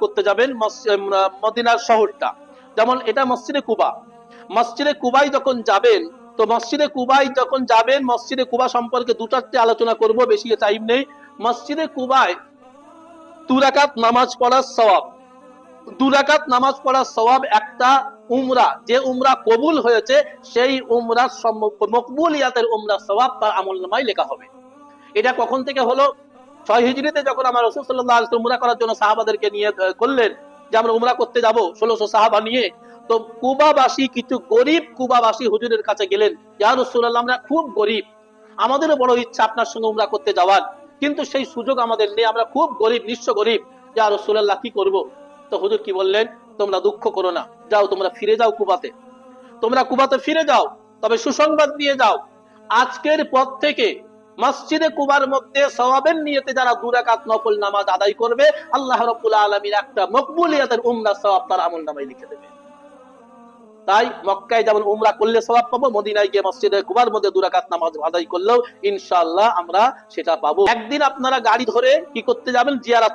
করতে যাবেন মদিনার শহরটা। যেমন এটা মসজিদে কুবা। মসজিদে কুবাই যখন যাবেন, তো মসজিদে কুবাই যখন যাবেন, মসজিদে কুবা সম্পর্কে দু চারটে আলোচনা করব, বেশি টাইম নেই। মসজিদে কুবায় দুরাকাত নামাজ পড়ার সওয়াব। দুরাকাত নামাজ পড়ার সওয়াব একটা উমরা। যে উমরা কবুল হয়েছে, সেই উমরার সম্ম- মকবুলিয়াতের উমরা সওয়াব তার আমল নামায় লেখা হবে। এটা কখন থেকে হলো? ছয় হিজড়িতে যখন আমার রসুল সাল্লাহ আলসালাম উমরা করার জন্য সাহাবাদেরকে নিয়ে করলেন, যে আমরা উমরা করতে যাব ষোলোশো সাহাবা নিয়ে, তো কুবাবাসী কিছু গরিব কুবাবাসী হুজুরের কাছে গেলেন, ইয়া রসুল্লাহ আমরা খুব গরিব। আমাদেরও বড় ইচ্ছা আপনার সঙ্গে উমরা করতে যাওয়ার। কিন্তু সেই সুযোগ আমাদের নেই, আমরা খুব গরিব, নিঃস্ব গরিব। ইয়া রসুল্লাহ কি করব? তো হুজুর কি বললেন, তোমরা দুঃখ করো না, যাও, তোমরা ফিরে যাও কুবাতে। তোমরা কুবাতে ফিরে যাও, তবে সুসংবাদ নিয়ে যাও। আজকের পর থেকে মসজিদে কুবার মধ্যে সওয়াবের নিয়তে যারা দুরাকাত নফল নামাজ আদায় করবে, আল্লাহ রব্বুল আলমীর একটা মকবুলিয়াতের উমরা সওয়াব তার আমল নামায় লিখে দেবে। তাই মক্কায় যেমন উমরা করলে সবাব পাবো, মদিনায় গিয়ে মসজিদে কুবার মধ্যে দুরাকাত নামাজ আদায় করলেও ইনশাআল্লাহ আমরা সেটা পাবো। একদিন আপনারা গাড়ি ধরে কি করতে যাবেন? জিয়ারাত